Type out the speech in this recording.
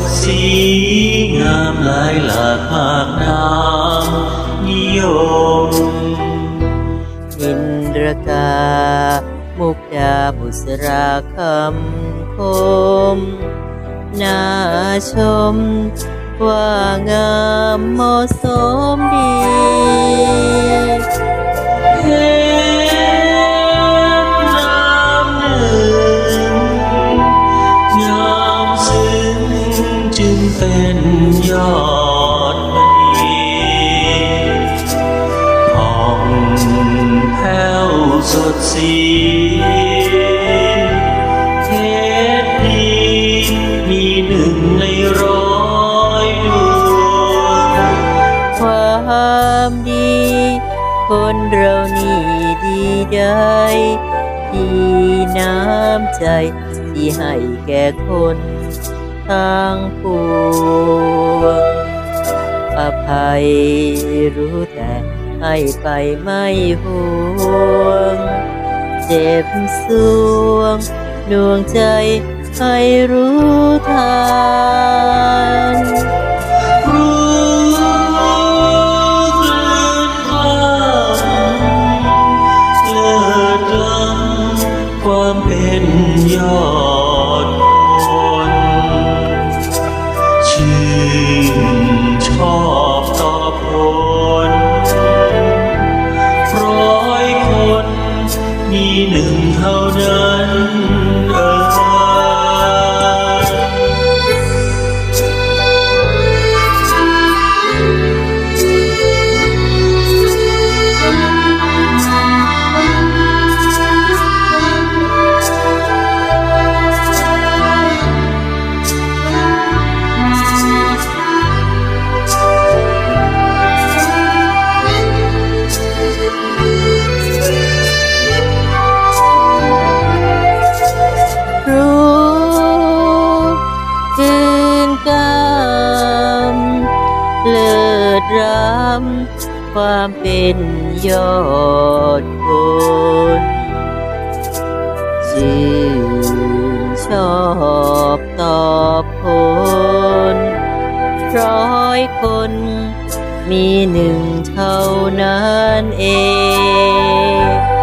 ดสีงามหลายหลากมาคนาำนิยมอินทรกา มุกดาบุษราคำคมน่าชม ว่างามเหมาะสมดี เป็นยอดมณีผ่องแผ้วสดสีเทศดีมีหนึ่งในร้อยดวงความดี คนเรานี่ดีได้ที่น้ำใจที่ให้แก่คน ทั้งปวงอภัยรู้แต่ให้ไปไม่ห่วง เจ็บสวงดวงใจให้รู้ทันรู้คลื่นความเลิศล้ำความเป็นยอด งเท่านั้น ลิศรำความเป็นยอดคนชื่นชอบตอบคนร้อยคนมีหนึ่งเท่านั้นเอง